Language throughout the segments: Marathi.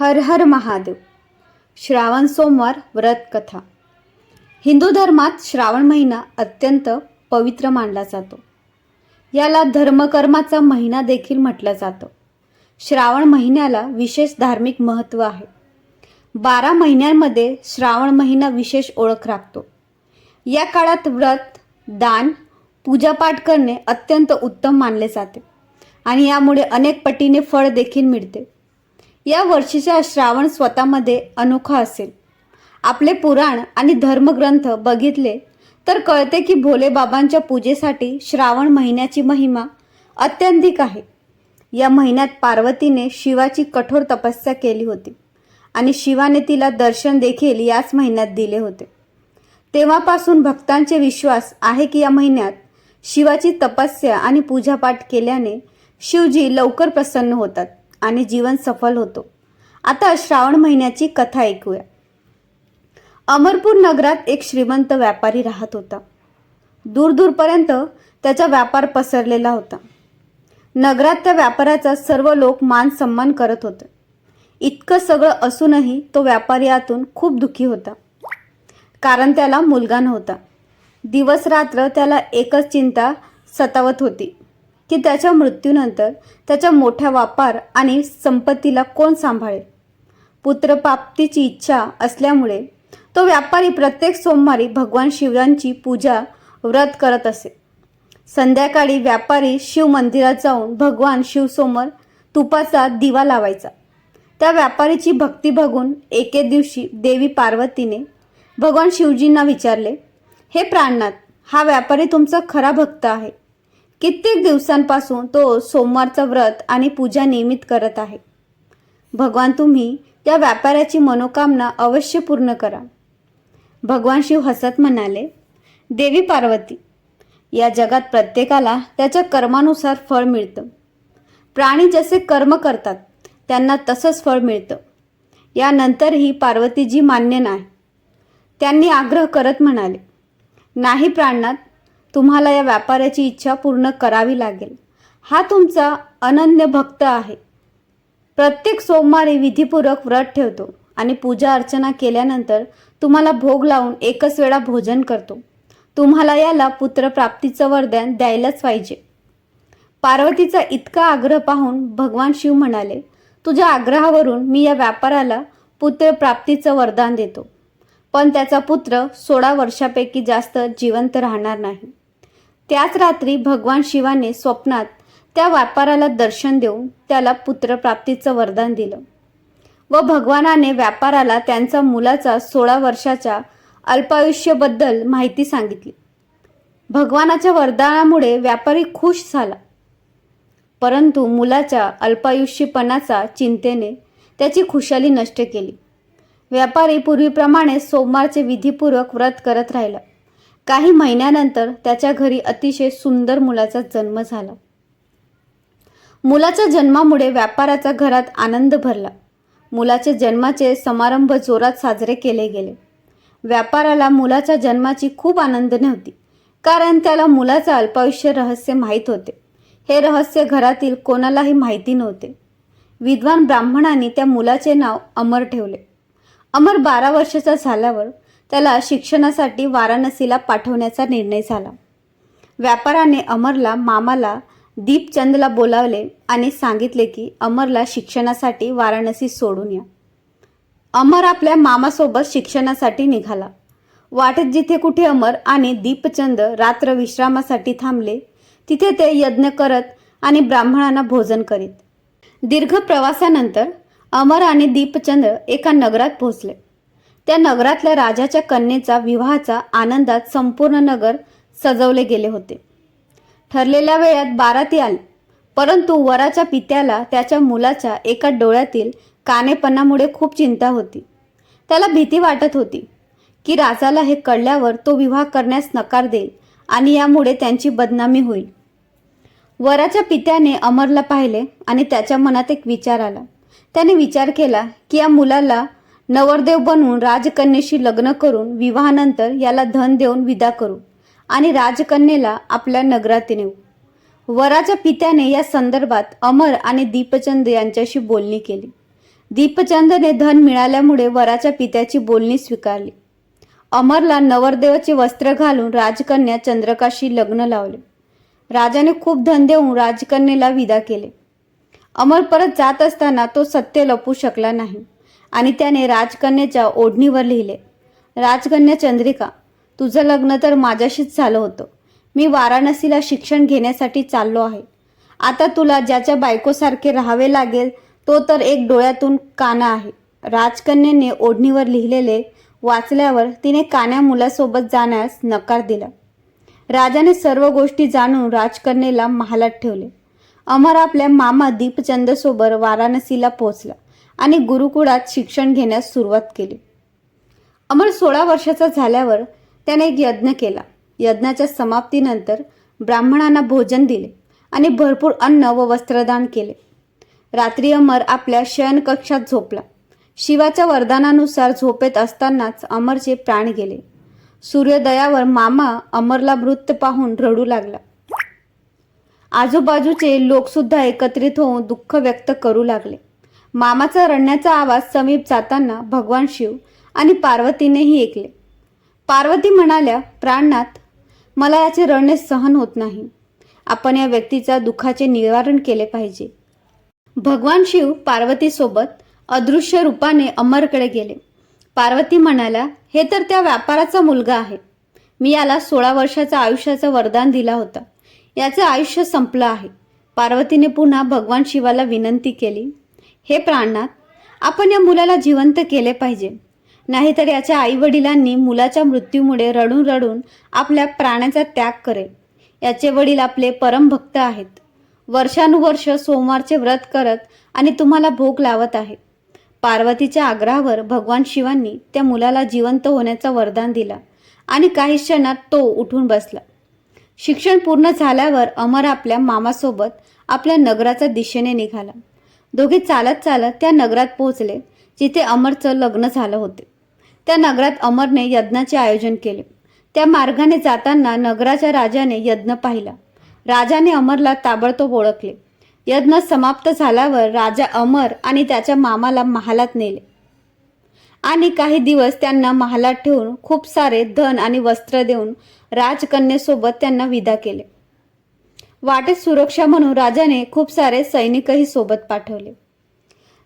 हर हर महादेव. श्रावण सोमवार व्रत कथा. हिंदू धर्मात श्रावण महिना अत्यंत पवित्र मानला जातो. याला धर्मकर्माचा महिना देखील म्हटलं जातं. श्रावण महिन्याला विशेष धार्मिक महत्त्व आहे. बारा महिन्यांमध्ये श्रावण महिना विशेष ओळख राखतो. या काळात व्रत दान पूजापाठ करणे अत्यंत उत्तम मानले जाते आणि यामुळे अनेक पटीने फळ देखील मिळते. या वर्षीचा श्रावण स्वतःमध्ये अनोखा असेल. आपले पुराण आणि धर्मग्रंथ बघितले तर कळते की भोले बाबांच्या पूजेसाठी श्रावण महिन्याची महिमा अत्यंतिक आहे. या महिन्यात पार्वतीने शिवाची कठोर तपस्या केली होती आणि शिवाने तिला दर्शन देखील याच महिन्यात दिले होते. तेव्हापासून भक्तांचे विश्वास आहे की या महिन्यात शिवाची तपस्या आणि पूजापाठ केल्याने शिवजी लवकर प्रसन्न होतात. आणि जीवन सफल होतो. आता श्रावण महिन्याची कथा ऐकूया. अमरपूर नगरात एक श्रीमंत व्यापारी राहत होता. दूरदूरपर्यंत त्याचा व्यापार पसरलेला होता. नगरात त्या व्यापाराचा सर्व लोक मान सन्मान करत होते. इतकं सगळं असूनही तो व्यापारी यातून खूप दुःखी होता. कारण त्याला मुलगा नव्हता. दिवस रात्र त्याला एकच चिंता सतावत होती. की त्याच्या मृत्यूनंतर त्याच्या मोठ्या व्यापार आणि संपत्तीला कोण सांभाळेल? पुत्रप्राप्तीची इच्छा असल्यामुळे तो व्यापारी प्रत्येक सोमवारी भगवान शिवरांची पूजा व्रत करत असे. संध्याकाळी व्यापारी शिव मंदिरात जाऊन भगवान शिवसमोर तुपाचा दिवा लावायचा. त्या व्यापारीची भक्ती बघून एके दिवशी देवी पार्वतीने भगवान शिवजींना विचारले हे प्राणनाथ हा व्यापारी तुमचा खरा भक्त आहे. कित्येक दिवसांपासून तो सोमवारचं व्रत आणि पूजा नियमित करत आहे. भगवान तुम्ही त्या व्यापाऱ्याची मनोकामना अवश्य पूर्ण करा. भगवान शिव हसत म्हणाले देवी पार्वती या जगात प्रत्येकाला त्याच्या कर्मानुसार फळ मिळतं. प्राणी जसे कर्म करतात त्यांना तसंच फळ मिळतं. यानंतरही पार्वतीजी मान्य नाही. त्यांनी आग्रह करत म्हणाले नाही प्राणनाथ तुम्हाला या व्यापाराची इच्छा पूर्ण करावी लागेल. हा तुमचा अनन्य भक्त आहे. प्रत्येक सोमवारी विधीपूर्वक व्रत ठेवतो आणि पूजा अर्चना केल्यानंतर तुम्हाला भोग लावून एकच वेळा भोजन करतो. तुम्हाला याला पुत्रप्राप्तीचं वरदान द्यायलाच पाहिजे. पार्वतीचा इतका आग्रह पाहून भगवान शिव म्हणाले तुझ्या आग्रहावरून मी या व्यापाराला पुत्रप्राप्तीचं वरदान देतो. पण त्याचा पुत्र सोळा वर्षापैकी जास्त जिवंत राहणार नाही. त्याच रात्री भगवान शिवाने स्वप्नात त्या व्यापाराला दर्शन देऊन त्याला पुत्रप्राप्तीचं वरदान दिलं. व भगवानाने व्यापाराला त्यांचा मुलाचा सोळा वर्षाच्या अल्पायुष्याबद्दल माहिती सांगितली. भगवानाच्या वरदानामुळे व्यापारी खुश झाला. परंतु मुलाच्या अल्पायुष्यपणाचा चिंतेने त्याची खुशाली नष्ट केली. व्यापारी पूर्वीप्रमाणे सोमवारचे विधीपूर्वक व्रत करत राहिला. काही महिन्यानंतर त्याच्या घरी अतिशय सुंदर मुलाचा जन्म झाला. मुलाच्या जन्मामुळे व्यापाराचा घरात आनंद भरला. मुलाच्या जन्माचे समारंभ जोरात साजरे केले गेले. व्यापाराला मुलाच्या जन्माची खूप आनंद नव्हती कारण त्याला मुलाचं अल्पायुष्य रहस्य माहीत होते. हे रहस्य घरातील कोणालाही माहिती नव्हते. विद्वान ब्राह्मणांनी त्या मुलाचे नाव अमर ठेवले. अमर बारा वर्षाचा झाल्यावर त्याला शिक्षणासाठी वाराणसीला पाठवण्याचा निर्णय झाला. व्यापाराने अमरला मामाला दीपचंदला बोलावले आणि सांगितले की अमरला शिक्षणासाठी वाराणसी सोडून या. अमर आपल्या मामासोबत शिक्षणासाठी निघाला. वाटेत जिथे कुठे अमर आणि दीपचंद रात्र विश्रामासाठी थांबले तिथे ते यज्ञ करत आणि ब्राह्मणांना भोजन करीत. दीर्घ प्रवासानंतर अमर आणि दीपचंद एका नगरात पोहोचले. त्या नगरातल्या राजाच्या कन्येचा विवाहाचा आनंदात संपूर्ण नगर सजवले गेले होते. ठरलेल्या वेळात बाराती आली परंतु वराच्या पित्याला त्याच्या मुलाच्या एका डोळ्यातील कानेपणामुळे खूप चिंता होती. त्याला भीती वाटत होती की राजाला हे कळल्यावर तो विवाह करण्यास नकार देईल आणि यामुळे त्यांची बदनामी होईल. वराच्या पित्याने अमरला पाहिले आणि त्याच्या मनात एक विचार आला. त्याने विचार केला की या मुलाला नवरदेव बनवून राजकन्येशी लग्न करून विवाहानंतर याला धन देऊन विदा करू आणि राजकन्येला आपल्या नगरात नेऊ. वराच्या पित्याने या संदर्भात अमर आणि दीपचंद यांच्याशी बोलणी केली. दीपचंदने धन मिळाल्यामुळे वराच्या पित्याची बोलणी स्वीकारली. अमरला नवरदेवाचे वस्त्र घालून राजकन्या चंद्रकाशी लग्न लावले. राजाने खूप धन देऊन राजकन्येला विदा केले. अमर परत जात असताना तो सत्य लपू शकला नाही. आणि त्याने राजकन्याच्या ओढणीवर लिहिले राजकन्या चंद्रिका तुझं लग्न तर माझ्याशीच झालं होतं. मी वाराणसीला शिक्षण घेण्यासाठी चाललो आहे. आता तुला ज्याच्या बायकोसारखे राहावे लागेल तो तर एक डोळ्यातून काना आहे. राजकन्याने ओढणीवर लिहिलेले वाचल्यावर तिने कान्या मुलासोबत जाण्यास नकार दिला. राजाने सर्व गोष्टी जाणून राजकन्येला महालात ठेवले. अमर आपल्या मामा दीपचंदसोबत वाराणसीला पोहोचला. आणि गुरुकुळात शिक्षण घेण्यास सुरुवात केली. अमर सोळा वर्षाचा झाल्यावर त्याने एक यज्ञ केला. यज्ञाच्या समाप्तीनंतर ब्राह्मणांना भोजन दिले आणि भरपूर अन्न व वस्त्रदान केले. रात्री अमर आपल्या शयनकक्षात झोपला. शिवाच्या वरदानानुसार झोपेत असतानाच अमरचे प्राण गेले. सूर्योदयावर मामा अमरला मृत पाहून रडू लागला. आजूबाजूचे लोकसुद्धा एकत्रित होऊन दुःख व्यक्त करू लागले. मामाचा रडण्याचा आवाज समीप जाताना भगवान शिव आणि पार्वतीनेही ऐकले. पार्वती म्हणाल्या प्राणनाथ मला याचे रडणे सहन होत नाही. आपण या व्यक्तीचा दुःखाचे निवारण केले पाहिजे. भगवान शिव पार्वतीसोबत अदृश्य रूपाने अमरकडे गेले. पार्वती म्हणाल्या हे तर त्या व्यापाराचा मुलगा आहे. मी याला सोळा वर्षाचा आयुष्याचं वरदान दिला होता. याचं आयुष्य संपलं आहे. पार्वतीने पुन्हा भगवान शिवाला विनंती केली. हे प्राणनाथ आपण या मुलाला जिवंत केले पाहिजे. नाहीतर याच्या आईवडिलांनी मुलाच्या मृत्यूमुळे रडून रडून आपल्या प्राण्याचा त्याग करेल. याचे वडील आपले परमभक्त आहेत. वर्षानुवर्ष सोमवारचे व्रत करत आणि तुम्हाला भोग लावत आहे पार्वतीच्या आग्रहावर भगवान शिवांनी त्या मुलाला जिवंत होण्याचा वरदान दिला आणि काही क्षणात तो उठून बसला. शिक्षण पूर्ण झाल्यावर अमर आपल्या मामासोबत आपल्या नगराच्या दिशेने निघाला. दोघे चालत चालत त्या नगरात पोहोचले जिथे अमरचं लग्न झालं होते. त्या नगरात अमरने यज्ञाचे आयोजन केले. त्या मार्गाने जाताना नगराच्या राजाने यज्ञ पाहिला. राजाने अमरला ताबडतोब ओळखले. यज्ञ समाप्त झाल्यावर राजा अमर आणि त्याच्या मामाला महालात नेले. आणि काही दिवस त्यांना महालात ठेवून खूप सारे धन आणि वस्त्र देऊन राजकन्येसोबत त्यांना विदा केले. वाटेत सुरक्षा म्हणून राजाने खूप सारे सैनिकही सोबत पाठवले.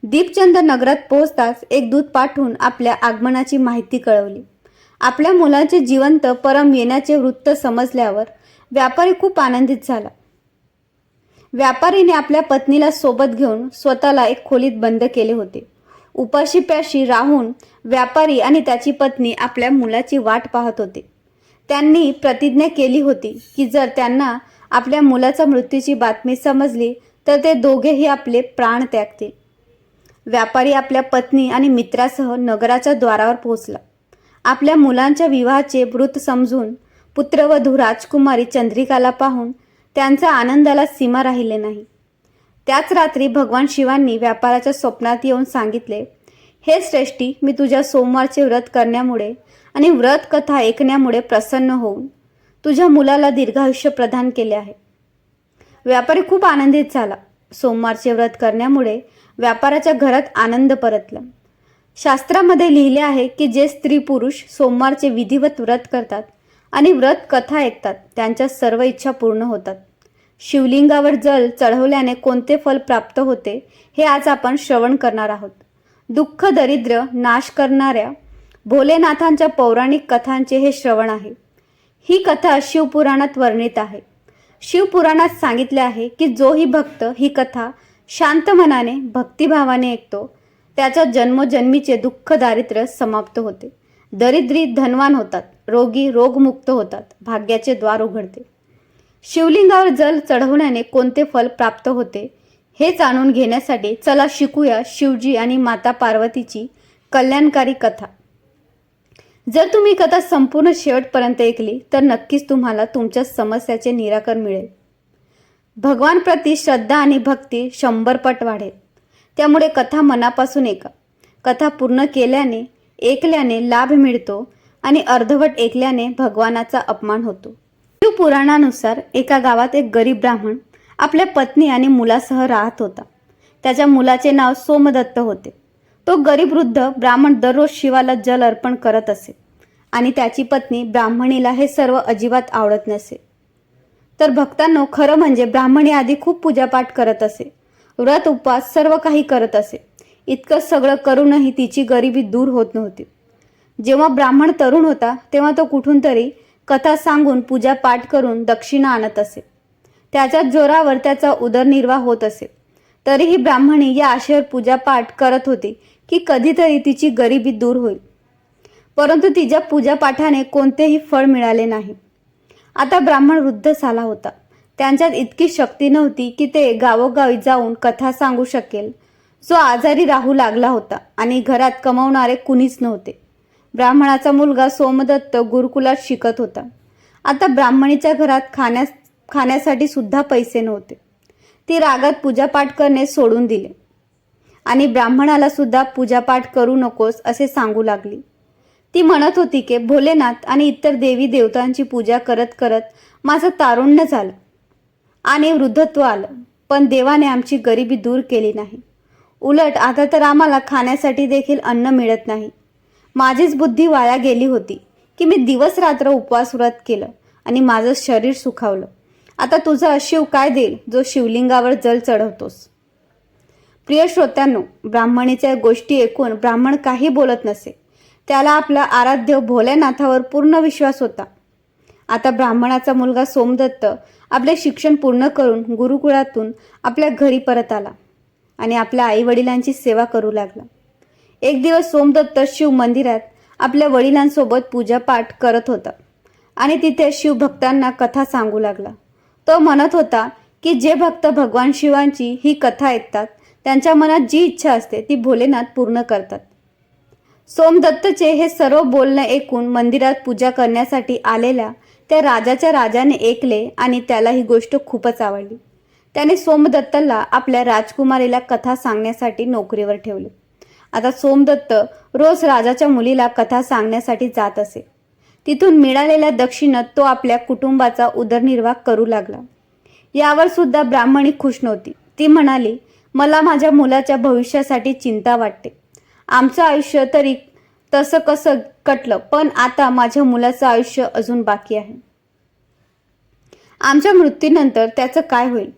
दीपचंद नगरात पोहोचताच एक दूत पाठवून आपल्या आगमनाची माहिती कळवली. आपल्या मुलाचे जिवंत परम येण्याचे वृत्त समजल्यावर व्यापारी खूप आनंदित झाला. व्यापारीने आपल्या पत्नीला सोबत घेऊन स्वतःला एक खोलीत बंद केले होते. उपाशी प्याशी राहून व्यापारी आणि त्याची पत्नी आपल्या मुलाची वाट पाहत होते. त्यांनी प्रतिज्ञा केली होती की जर त्यांना आपल्या मुलाच्या मृत्यूची बातमी समजली तर ते दोघेही आपले प्राण त्यागतील. व्यापारी आपल्या पत्नी आणि मित्रासह नगराच्या द्वारावर पोहोचला. आपल्या मुलांच्या विवाहाचे वृत्त समजून पुत्रवधू राजकुमारी चंद्रिकाला पाहून त्यांचा आनंदाला सीमा राहिले नाही. त्याच रात्री भगवान शिवांनी व्यापाराच्या स्वप्नात येऊन सांगितले हे श्रेष्ठी मी तुझ्या सोमवारचे व्रत करण्यामुळे आणि व्रत कथा ऐकण्यामुळे प्रसन्न होऊन तुझ्या मुलाला दीर्घायुष्य प्रदान केले आहे. व्यापारी खूप आनंदित झाला. सोमवारचे व्रत करण्यामुळे व्यापाराच्या घरात आनंद परतला. शास्त्रामध्ये लिहिले आहे की जे स्त्री पुरुष सोमवारचे विधिवत व्रत करतात आणि व्रत कथा ऐकतात त्यांच्या सर्व इच्छा पूर्ण होतात. शिवलिंगावर जल चढवल्याने कोणते फल प्राप्त होते हे आज आपण श्रवण करणार आहोत. दुःख दरिद्र नाश करणाऱ्या भोलेनाथांच्या पौराणिक कथांचे हे श्रवण आहे. ही कथा शिवपुराणात वर्णित आहे. शिवपुराणात सांगितले आहे की जोही भक्त ही कथा शांत मनाने भक्तिभावाने ऐकतो त्याच्या जन्मोजन्मीचे दुःख दारिद्र्य समाप्त होते. दरिद्री धनवान होतात रोगी रोगमुक्त होतात भाग्याचे द्वार उघडते. शिवलिंगावर जल चढवण्याने कोणते फल प्राप्त होते हे जाणून घेण्यासाठी चला शिकूया शिवजी आणि माता पार्वतीची कल्याणकारी कथा. जर तुम्ही कथा संपूर्ण शेवटपर्यंत ऐकली तर नक्कीच तुम्हाला तुमच्या समस्याचे निराकरण मिळेल. भगवानप्रती श्रद्धा आणि भक्ती शंभर पट वाढेल. त्यामुळे कथा मनापासून ऐका. कथा पूर्ण केल्याने ऐकल्याने लाभ मिळतो आणि अर्धवट ऐकल्याने भगवानाचा अपमान होतो. पुराणानुसार एका गावात एक गरीब ब्राह्मण आपल्या पत्नी आणि मुलासह राहत होता. त्याच्या मुलाचे नाव सोमदत्त होते. तो गरीब वृद्ध ब्राह्मण दररोज शिवाला जल अर्पण करत असे आणि त्याची पत्नी ब्राह्मणीला हे सर्व अजिबात आवडत नसे. तर भक्तांनो खरं म्हणजे ब्राह्मणी आधी खूप पूजापाठ करत असे व्रत उपवास सर्व काही करत असे. इतकं सगळं करूनही तिची गरिबी दूर होत नव्हती. जेव्हा ब्राह्मण तरुण होता तेव्हा तो कुठून तरी कथा सांगून पूजा पाठ करून दक्षिणा आणत असे. त्याच्या जोरावर त्याचा उदरनिर्वाह होत असे. तरीही ब्राह्मणी या आशेवर पूजापाठ करत होती की कधीतरी तिची गरिबी दूर होईल. परंतु तिच्या पूजापाठाने कोणतेही फळ मिळाले नाही. आता ब्राह्मण वृद्ध झाला होता. त्यांच्यात इतकी शक्ती नव्हती की ते गावोगावी जाऊन कथा सांगू शकेल. जो आजारी राहू लागला होता आणि घरात कमवणारे कुणीच नव्हते. ब्राह्मणाचा मुलगा सोमदत्त गुरुकुलात शिकत होता. आता ब्राह्मणीच्या घरात खाण्यास खाण्यासाठी सुद्धा पैसे नव्हते. ती रागात पूजापाठ करणे सोडून दिले. आणि ब्राह्मणाला सुद्धा पूजापाठ करू नकोस असे सांगू लागली. ती म्हणत होती की भोलेनाथ आणि इतर देवी देवतांची पूजा करत करत माझं तारुण्य झालं आणि वृद्धत्व आलं. पण देवाने आमची गरिबी दूर केली नाही. उलट आता तर आम्हाला खाण्यासाठी देखील अन्न मिळत नाही. माझीच बुद्धी वाया गेली होती की मी दिवस रात्र उपवास व्रत केलं आणि माझं शरीर सुखावलं. आता तुझा शिव काय देईल जो शिवलिंगावर जल चढवतोस? प्रिय श्रोत्यांनो ब्राह्मणीच्या गोष्टी ऐकून ब्राह्मण काही बोलत नसे त्याला आपला आराध्य भोलेनाथावर पूर्ण विश्वास होता. आता ब्राह्मणाचा मुलगा सोमदत्त आपले शिक्षण पूर्ण करून गुरुकुळातून आपल्या घरी परत आला आणि आपल्या आईवडिलांची सेवा करू लागला. एक दिवस सोमदत्त शिव मंदिरात आपल्या वडिलांसोबत पूजापाठ करत होता आणि तिथे शिवभक्तांना कथा सांगू लागला. तो म्हणत होता की जे भक्त भगवान शिवांची ही कथा ऐकतात त्यांच्या मनात जी इच्छा असते ती भोलेनाथ पूर्ण करतात. सोमदत्तचे हे सर्व बोलणं ऐकून मंदिरात पूजा करण्यासाठी आलेल्या त्या राजाच्या राजाने ऐकले आणि त्याला ही गोष्ट खूपच आवडली. त्याने सोमदत्तला आपल्या राजकुमारीला कथा सांगण्यासाठी नोकरीवर ठेवले. आता सोमदत्त रोज राजाच्या मुलीला कथा सांगण्यासाठी जात असे. तिथून मिळालेल्या दक्षिणात तो आपल्या कुटुंबाचा उदरनिर्वाह करू लागला. यावर सुद्धा ब्राह्मणी खुश नव्हती. ती म्हणाली मला माझ्या मुलाच्या भविष्यासाठी चिंता वाटते. आमचं आयुष्य तरी तसं कसं कटलं पण आता माझ्या मुलाचं आयुष्य अजून बाकी आहे. आमच्या मृत्यूनंतर त्याचं काय होईल?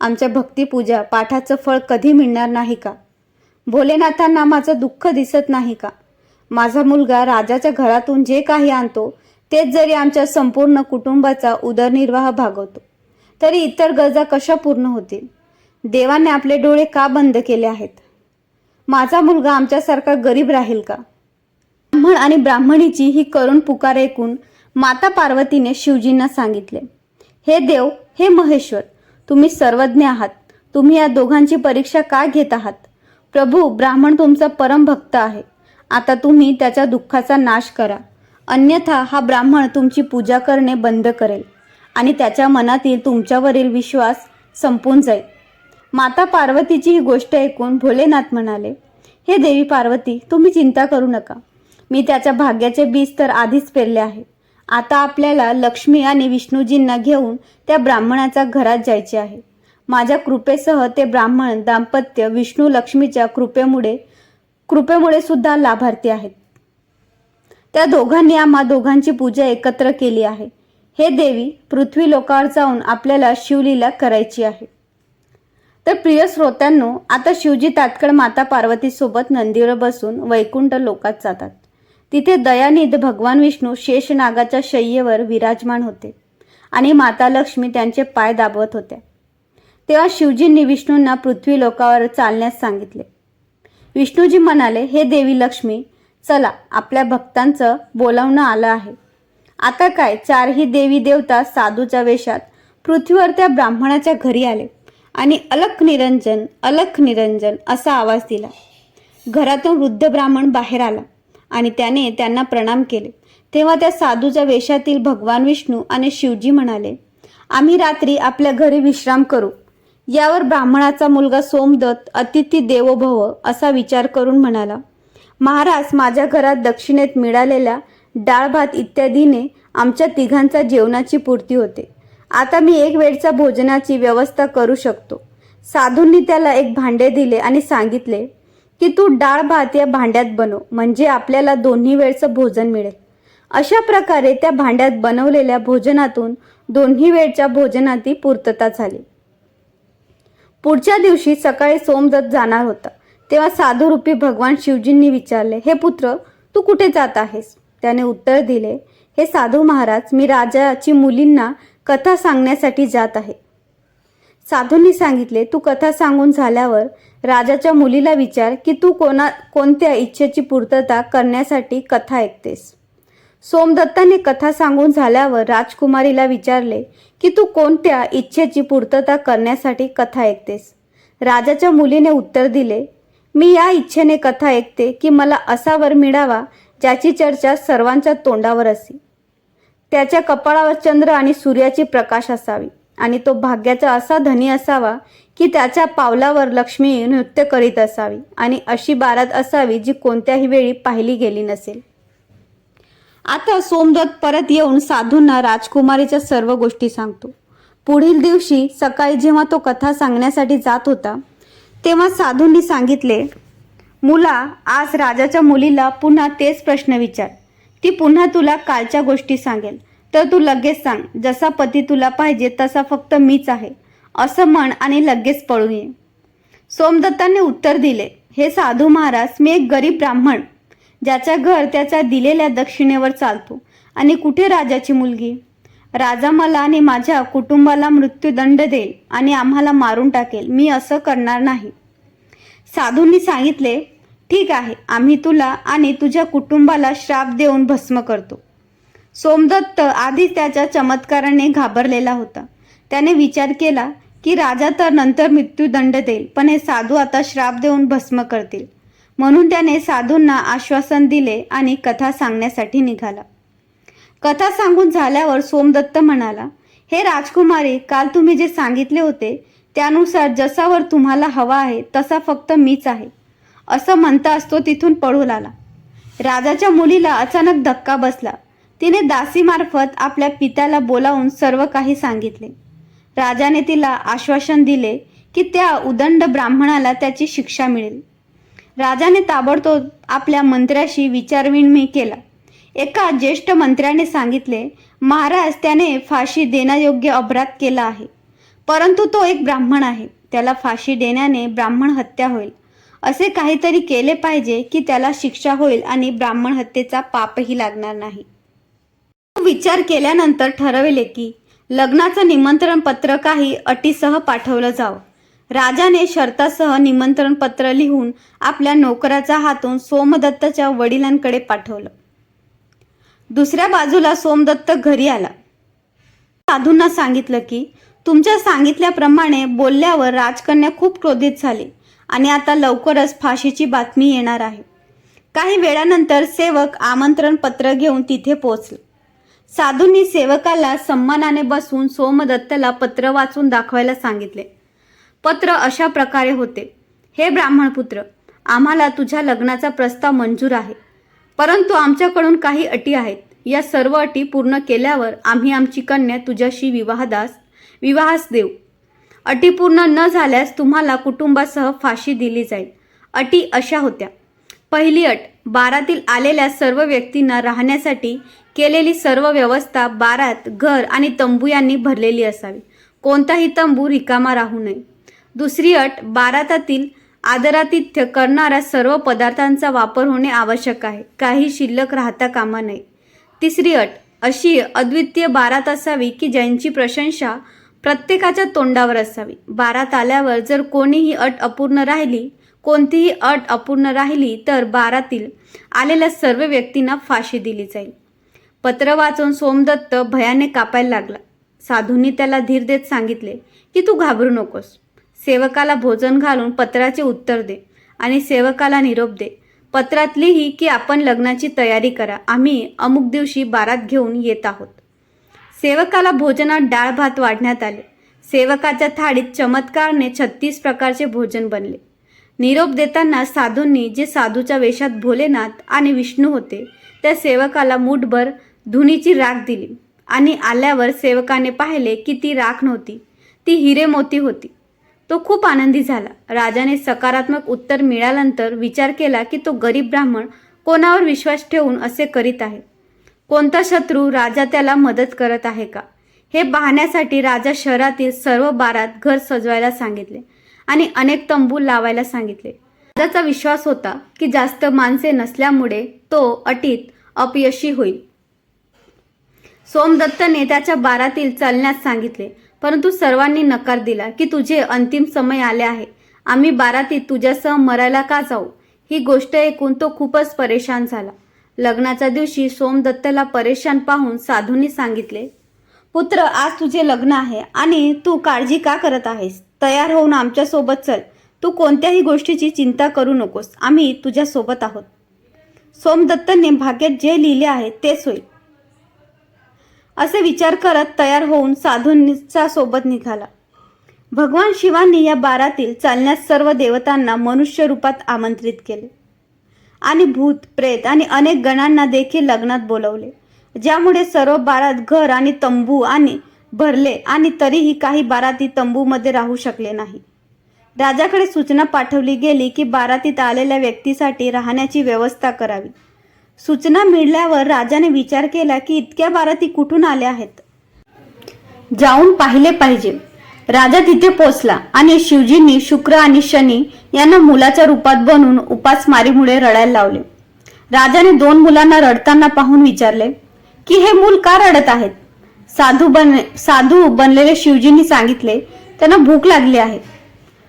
आमच्या भक्तिपूजा पाठाचं फळ कधी मिळणार नाही का? भोलेनाथांना माझं दुःख दिसत नाही का? माझा मुलगा राजाच्या घरातून जे काही आणतो तेच जरी आमच्या संपूर्ण कुटुंबाचा उदरनिर्वाह भागवतो तरी इतर गरजा कशा पूर्ण होतील? देवाने आपले डोळे का बंद केले आहेत? माझा मुलगा आमच्यासारखा गरीब राहील का? ब्राह्मण आणि ब्राह्मणीची ही करुण पुकार ऐकून माता पार्वतीने शिवजींना सांगितले हे देव हे महेश्वर तुम्ही सर्वज्ञ आहात. तुम्ही या दोघांची परीक्षा का घेत आहात? प्रभू ब्राह्मण तुमचा परम भक्त आहे. आता तुम्ही त्याच्या दुःखाचा नाश करा. अन्यथा हा ब्राह्मण तुमची पूजा करणे बंद करेल आणि त्याच्या मनातील तुमच्यावरील विश्वास संपून जाईल. माता पार्वतीची ही गोष्ट ऐकून भोलेनाथ म्हणाले हे देवी पार्वती तुम्ही चिंता करू नका. मी त्याच्या भाग्याचे बीज तर आधीच पेरले आहे. आता आपल्याला लक्ष्मी आणि विष्णूजींना घेऊन त्या ब्राह्मणाच्या घरात जायचे आहे. माझ्या कृपेसह ते ब्राह्मण दाम्पत्य विष्णू लक्ष्मीच्या कृपेमुळे कृपेमुळे सुद्धा लाभार्थी आहेत. त्या दोघांनी आम्हा दोघांची पूजा एकत्र केली आहे. हे देवी पृथ्वी लोकावर जाऊन आपल्याला शिवलीला करायची आहे. तर प्रिय श्रोत्यांनो आता शिवजी तात्काळ माता पार्वतीसोबत नंदीवर बसून वैकुंठ लोकात जातात. तिथे दयानिध भगवान विष्णू शेषनागाच्या शय्येवर विराजमान होते आणि माता लक्ष्मी त्यांचे पाय दाबवत होत्या. तेव्हा शिवजींनी विष्णूंना पृथ्वी लोकावर चालण्यास सांगितले. विष्णूजी म्हणाले हे देवी लक्ष्मी चला आपल्या भक्तांचं बोलावणं आलं आहे. आता काय चारही देवी देवता साधूच्या वेशात पृथ्वीवर त्या ब्राह्मणाच्या घरी आले. आणि अलख निरंजन अलख निरंजन असा आवाज दिला. घरातून वृद्ध ब्राह्मण बाहेर आला आणि त्याने त्यांना प्रणाम केले. तेव्हा त्या साधूच्या वेशातील भगवान विष्णू आणि शिवजी म्हणाले आम्ही रात्री आपल्या घरी विश्राम करू. यावर ब्राह्मणाचा मुलगा सोमदत्त अतिथी देवो भव असा विचार करून म्हणाला महाराज माझ्या घरात दक्षिणेत मिळालेल्या डाळ भात इत्यादीने आमच्या तिघांचा जेवणाची पूर्ती होते. आता मी एक वेळच्या भोजनाची व्यवस्था करू शकतो. साधूंनी त्याला एक भांडे दिले आणि सांगितले की तू डाळ भात या भांड्यात बनव म्हणजे आपल्याला दोन्ही वेळचं भोजन मिळेल. अशा प्रकारे त्या भांड्यात बनवलेल्या भोजनातून दोन्ही वेळच्या भोजनाची पूर्तता झाली. पुढच्या दिवशी सकाळी सोमदत्त जाणार होता. तेव्हा साधुरूपी भगवान शिवजींनी विचारले हे पुत्र तू कुठे जात आहेस? त्याने उत्तर दिले हे साधू महाराज मी राजाची मुलींना कथा सांगण्यासाठी जात आहे. साधूंनी सांगितले तू कथा सांगून झाल्यावर राजाच्या मुलीला विचार की तू कोणा कोणत्या इच्छेची पूर्तता करण्यासाठी कथा ऐकतेस. सोमदत्ताने कथा सांगून झाल्यावर राजकुमारीला विचारले की तू कोणत्या इच्छेची पूर्तता करण्यासाठी कथा ऐकतेस. राजाच्या मुलीने उत्तर दिले मी या इच्छेने कथा ऐकते की मला असा वर मिळावा ज्याची चर्चा सर्वांच्या तोंडावर असे. त्याच्या कपाळावर चंद्र आणि सूर्याची प्रकाश असावी. आणि तो भाग्याचा असा धनी असावा की त्याच्या पावलावर लक्ष्मी नृत्य करीत असावी आणि अशी बारात असावी जी कोणत्याही वेळी पाहिली गेली नसेल. आता सोमदत्त परत येऊन साधूंना राजकुमारीच्या सर्व गोष्टी सांगतो. पुढील दिवशी सकाळी जेव्हा तो कथा सांगण्यासाठी जात होता तेव्हा साधूंनी सांगितले मुला आज राजाच्या मुलीला पुन्हा तेच प्रश्न विचार. ती पुन्हा तुला कालच्या गोष्टी सांगेल. तर तू लगेच सांग जसा पती तुला पाहिजे तसा फक्त मीच आहे. असं म्हण आणि लगेच पळून ये. सोमदत्ताने उत्तर दिले हे साधू महाराज मी एक गरीब ब्राह्मण. ज्याच्या घर त्याच्या दिलेल्या दक्षिणेवर चालतो. आणि कुठे राजाची मुलगी? राजा मला आणि माझ्या कुटुंबाला मृत्यूदंड देईल आणि आम्हाला मारून टाकेल. मी असं करणार नाही. साधूंनी सांगितले ठीक आहे आम्ही तुला आणि तुझ्या कुटुंबाला श्राप देऊन भस्म करतो. सोमदत्त आधीच त्याच्या चमत्काराने घाबरलेला होता. त्याने विचार केला की राजा तर नंतर मृत्यूदंड देईल पण हे साधू आता श्राप देऊन भस्म करतील. म्हणून त्याने साधूंना आश्वासन दिले आणि कथा सांगण्यासाठी निघाला. कथा सांगून झाल्यावर सोमदत्त म्हणाला हे राजकुमारी काल तुम्ही जे सांगितले होते त्यानुसार जसावर तुम्हाला हवा आहे तसा फक्त मीच आहे. असं म्हणताच तो तिथून पळून आला. राजाच्या मुलीला अचानक धक्का बसला. तिने दासीमार्फत आपल्या पित्याला बोलावून सर्व काही सांगितले. राजाने तिला आश्वासन दिले की त्या उदंड ब्राह्मणाला त्याची शिक्षा मिळेल. राजाने ताबडतोब आपल्या मंत्र्याशी विचारविनिमय केला. एका ज्येष्ठ मंत्र्याने सांगितले महाराज त्याने फाशी देण्यायोग्य अपराध केला आहे. परंतु तो एक ब्राह्मण आहे. त्याला फाशी देण्याने ब्राह्मण हत्या होईल. असे काहीतरी केले पाहिजे की त्याला शिक्षा होईल आणि ब्राह्मण हत्येचा पापही लागणार नाही. विचार केल्यानंतर ठरविले की लग्नाचं निमंत्रण पत्र काही अटीसह पाठवलं जावं. राजाने शर्तासह निमंत्रण पत्र लिहून आपल्या नोकराच्या हातून सोमदत्तच्या वडिलांकडे पाठवलं. दुसऱ्या बाजूला सोमदत्त घरी आला. साधूंना सांगितलं की तुमच्या सांगितल्याप्रमाणे बोलल्यावर राजकन्या खूप क्रोधित झाली. आणि आता लवकरच फाशीची बातमी येणार आहे. काही वेळानंतर सेवक आमंत्रण पत्र घेऊन तिथे पोचले साधूंनी सेवकाला सन्मानाने बसून सोमदत्तला पत्र वाचून दाखवायला सांगितले. पत्र अशा प्रकारे होते. हे ब्राह्मणपुत्र आम्हाला तुझ्या लग्नाचा प्रस्ताव मंजूर आहे. परंतु आमच्याकडून काही अटी आहेत. या सर्व अटी पूर्ण केल्यावर आम्ही आमची कन्या तुझ्याशी विवाहदास विवाहास देऊ. अटी पूर्ण न झाल्यास तुम्हाला कुटुंबासह फाशी दिली जाईल. अटी अशा होत्या. पहिली अट बारातील आलेल्या सर्व व्यक्तींना राहण्यासाठी केलेली सर्व व्यवस्था बारात घर आणि तंबू यांनी भरलेली असावी. कोणताही तंबू रिकामा राहू नये. दुसरी अट बारातातील आदरातिथ्य करणाऱ्या सर्व पदार्थांचा वापर होणे आवश्यक आहे. काही शिल्लक राहता कामा नये. तिसरी अट अशी अद्वितीय बारात असावी की ज्यांची प्रशंसा प्रत्येकाच्या तोंडावर असावी. बारात आल्यावर जर कोणीही अट अपूर्ण राहिली कोणतीही अट अपूर्ण राहिली तर बारातील आलेल्या सर्व व्यक्तींना फाशी दिली जाईल. पत्र वाचून सोमदत्त भयाने कापायला लागला. साधूंनी त्याला धीर देत सांगितले की तू घाबरू नकोस. सेवकाला भोजन घालून पत्राचे उत्तर दे आणि सेवकाला निरोप दे. पत्रात लिही की आपण लग्नाची तयारी करा आम्ही अमुक दिवशी बारात घेऊन येत आहोत. सेवकाला भोजनात डाळ भात वाढण्यात आले. सेवकाच्या थाळीत चमत्कारने छत्तीस प्रकारचे भोजन बनले. निरोप देताना साधूंनी जे साधूच्या वेशात भोलेनाथ आणि विष्णू होते त्या सेवकाला मूठभर धुनीची राख दिली आणि आल्यावर सेवकाने पाहिले की ती राख नव्हती ती हिरे मोती होती. तो खूप आनंदी झाला. राजाने सकारात्मक उत्तर मिळाल्यानंतर विचार केला की तो गरीब ब्राह्मण कोणावर विश्वास ठेवून असे करीत आहे? कोणता शत्रू राजा त्याला मदत करत आहे का? हे पाहण्यासाठी राजा शहरातील सर्व बारात घर सजवायला सांगितले आणि अनेक तंबू लावायला सांगितले. राजाचा विश्वास होता की जास्त माणसे नसल्यामुळे तो अटीत अपयशी होईल. सोमदत्तने त्याच्या बारातील चालण्यास सांगितले परंतु सर्वांनी नकार दिला की तुझे अंतिम समय आले आहे. आम्ही बारातीत तुझ्यासह मरायला का जाऊ? ही गोष्ट ऐकून तो खूपच परेशान झाला. लग्नाच्या दिवशी सोमदत्तला परेशान पाहून साधूंनी सांगितले पुत्र आज तुझे लग्न आहे आणि तू काळजी का करत आहेस? तयार होऊन आमच्यासोबत चल. तू कोणत्याही गोष्टीची चिंता करू नकोस. आम्ही तुझ्यासोबत आहोत. सोमदत्तने भाग्यात जे लिहिले आहे तेच होईल. असे विचार करत तयार होऊन साधूंचा सोबत निघाला. भगवान शिवांनी या बारातील चालण्यास सर्व देवतांना मनुष्य रूपात आमंत्रित केले. आणि भूत प्रेत आणि अनेक गणांना देखील लग्नात बोलवले. ज्यामुळे सर्व बारात घर आणि तंबू आणि भरले आणि तरीही काही बाराती तंबूमध्ये राहू शकले नाही. राजाकडे सूचना पाठवली गेली की बारातीत आलेल्या व्यक्तीसाठी राहण्याची व्यवस्था करावी. सूचना मिळाल्यावर राजाने विचार केला की इतक्या बाराती कुठून आल्या आहेत? जाऊन पाहिले पाहिजे. राजा तिथे पोचला आणि शिवजींनी शुक्र आणि शनी यांना मुलाच्या रूपात बनवून उपासमारीमुळे रडायला लावले. राजाने दोन मुलांना रडताना पाहून विचारले की हे मूल का रडत आहेत? साधू बन साधू बनलेले शिवजींनी सांगितले त्यांना भूक लागली आहे.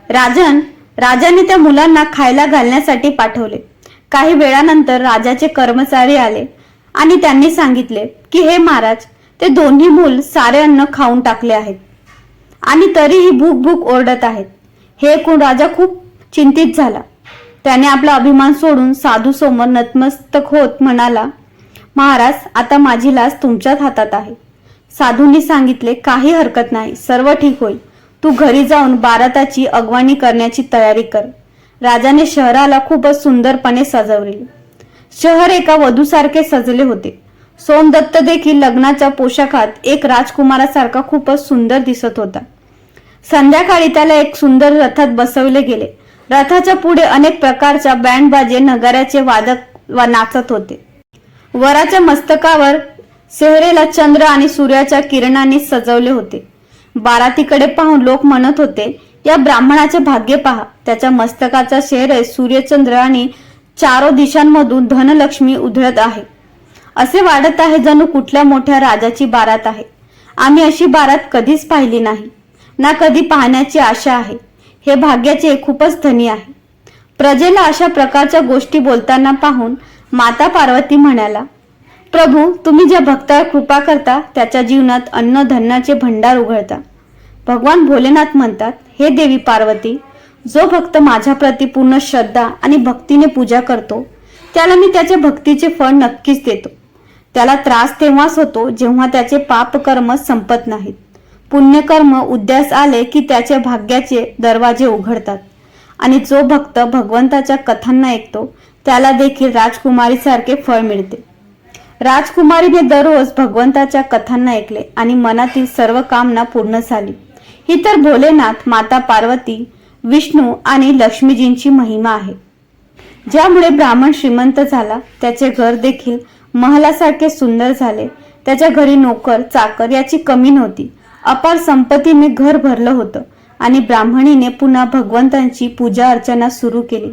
राजन राजाने त्या मुलांना खायला घालण्यासाठी पाठवले. काही वेळानंतर राजाचे कर्मचारी आले आणि त्यांनी सांगितले की हे महाराज ते दोन्ही मूल सारे अन्न खाऊन टाकले आहेत. आणि तरीही भूक भूक ओरडत आहेत. हे ऐकून राजा खूप चिंतित झाला. त्याने आपला अभिमान सोडून साधू समोर नतमस्तक होत म्हणाला महाराज आता माझी लाच तुमच्याच हातात आहे. साधूंनी सांगितले काही हरकत नाही सर्व ठीक होईल. तू घरी जाऊन बाराताची अगवाणी करण्याची तयारी कर. राजाने शहराला खूपच सुंदरपणे सजवले. शहर एका वधूसारखे सजले होते. सोमदत्त देखील लग्नाच्या पोशाखात एक राजकुमारासारखा खूपच सुंदर दिसत होता. संध्याकाळी त्याला एक सुंदर रथात बसवले गेले. रथाच्या पुढे अनेक प्रकारच्या बँडबाजे नगाऱ्याचे वादक वा नाचत होते. वराच्या मस्तकावर सेहरेला चंद्र आणि सूर्याच्या किरणांनी सजवले होते. बारातीकडे पाहून लोक म्हणत होते या ब्राह्मणाचे भाग्य पहा. त्याच्या मस्तकाचा शेहरे सूर्यचंद्र आणि चारो दिशांमधून धनलक्ष्मी उधळत आहे. असे वाढत आहे जणू कुठल्या मोठ्या राजाची बारात आहे. आम्ही अशी बारात कधीच पाहिली नाही. ना कधी पाहण्याची आशा आहे. हे भाग्याचे खूपच धनी आहे. प्रजेला अशा प्रकारच्या गोष्टी बोलताना पाहून माता पार्वती म्हणाला प्रभू तुम्ही ज्या भक्तावर कृपा करता त्याच्या जीवनात अन्न धन्नाचे भंडार उघडता. भगवान भोलेनाथ म्हणतात हे देवी पार्वती जो भक्त माझ्याप्रती पूर्ण श्रद्धा आणि भक्तीने पूजा करतो त्याला मी त्याच्या भक्तीचे फळ नक्कीच देतो. त्याला त्रास तेव्हाच होतो जेव्हा त्याचे पापकर्म संपत नाहीत. पुण्यकर्म उद्यास आले की त्याच्या भाग्याचे दरवाजे उघडतात. आणि जो भक्त भगवंताच्या कथांना ऐकतो त्याला देखील राजकुमारीसारखे फळ मिळते. राजकुमारीने दररोज भगवंताच्या कथांना ऐकले आणि मनातील सर्व कामना पूर्ण झाली. ही तर भोलेनाथ माता पार्वती विष्णू आणि लक्ष्मीजींची महिमा आहे. ज्यामुळे ब्राह्मण श्रीमंत झाला त्याचे घर देखील महालासारखे सुंदर झाले. त्याच्या घरी नोकर चाकर याची कमी नव्हती. अपार संपत्तीने घर भरलं होतं आणि ब्राह्मणीने पुन्हा भगवंतांची पूजा अर्चना सुरू केली.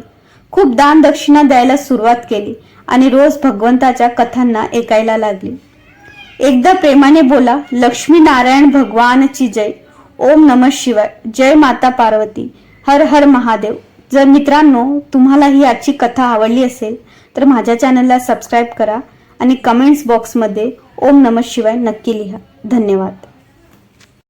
खूप दान दक्षिणा द्यायला सुरुवात केली आणि रोज भगवंताच्या कथांना ऐकायला लागली. एकदा प्रेमाने बोला लक्ष्मी नारायण भगवानची जय. ओम नम शिवाय. जय माता पार्वती. हर हर महादेव. जर मित्रांनो तुम्हाला ही आजची कथा आवडली असेल तर माझ्या चॅनलला सबस्क्राईब करा. आणि कमेंट्स बॉक्समध्ये ओम नमः शिवाय नक्की लिहा. धन्यवाद.